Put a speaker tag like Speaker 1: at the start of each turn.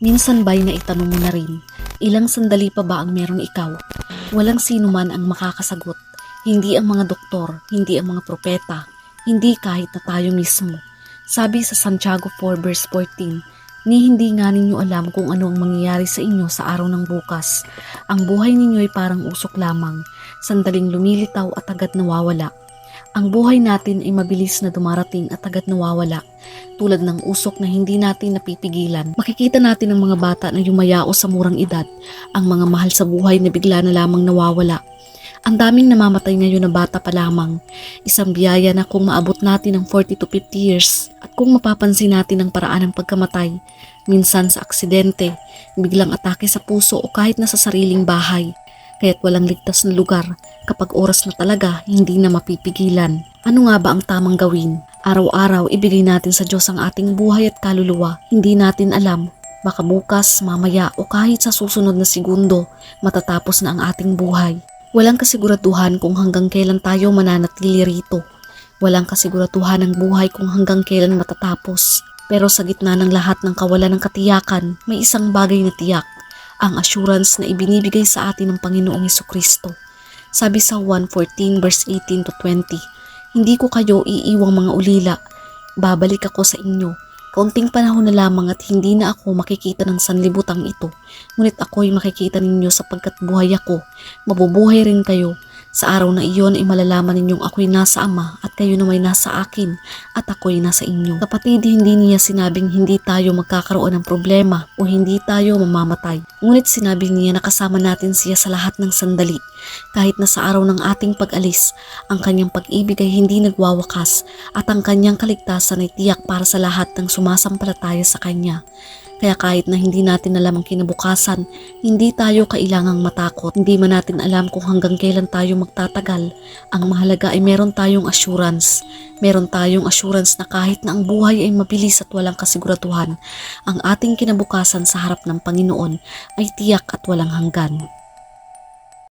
Speaker 1: Minsan ba'y naitanong mo na rin, ilang sandali pa ba ang meron ikaw? Walang sino man ang makakasagot. Hindi ang mga doktor, hindi ang mga propeta, hindi kahit na tayo mismo. Sabi sa Santiago 4 verse 14, Ni hindi nga ninyo alam kung ano ang mangyayari sa inyo sa araw ng bukas. Ang buhay ninyo ay parang usok lamang, sandaling lumilitaw at agad nawawala. Ang buhay natin ay mabilis na dumarating at agad nawawala, tulad ng usok na hindi natin napipigilan. Makikita natin ang mga bata na yumayao sa murang edad, ang mga mahal sa buhay na bigla na lamang nawawala. Ang daming namamatay ngayon na bata pa lamang. Isang biyaya na kung maabot natin ang 40 to 50 years at kung mapapansin natin ang paraan ng pagkamatay, minsan sa aksidente, biglang atake sa puso o kahit na sa sariling bahay. Kaya't walang ligtas na lugar kapag oras na talaga hindi na mapipigilan. Ano nga ba ang tamang gawin? Araw-araw ibigay natin sa Diyos ang ating buhay at kaluluwa. Hindi natin alam Baka bukas, mamaya o kahit sa susunod na segundo, matatapos na ang ating buhay. Walang kasiguraduhan kung hanggang kailan tayo mananatili rito. Walang kasiguraduhan ng buhay kung hanggang kailan matatapos. Pero sa gitna ng lahat ng kawalan ng katiyakan, may isang bagay na tiyak, ang assurance na ibinibigay sa atin ng Panginoong Kristo. Sabi sa 1.14 verse 18 to 20, Hindi ko kayo iiwang mga ulila, babalik ako sa inyo. Kaunting panahon na lamang at hindi na ako makikita ng sanlibutang ito. Ngunit ako'y makikita ninyo sapagkat buhay ako. Mabubuhay rin kayo. Sa araw na iyon ay malalaman ninyong ako'y nasa Ama at kayo na may nasa akin at ako'y nasa inyo. Kapatid, hindi niya sinabing hindi tayo magkakaroon ng problema o hindi tayo mamamatay. Ngunit sinabi niya na kasama natin siya sa lahat ng sandali. Kahit na sa araw ng ating pag-alis, ang kanyang pag-ibig ay hindi nagwawakas at ang kanyang kaligtasan ay tiyak para sa lahat ng sumasampalataya sa kanya. Kaya kahit na hindi natin alam ang kinabukasan, hindi tayo kailangang matakot. Hindi man natin alam kung hanggang kailan tayo magtatagal. Ang mahalaga ay meron tayong assurance. Meron tayong assurance na kahit na ang buhay ay mabilis at walang kasiguraduhan, ang ating kinabukasan sa harap ng Panginoon ay tiyak at walang hanggan.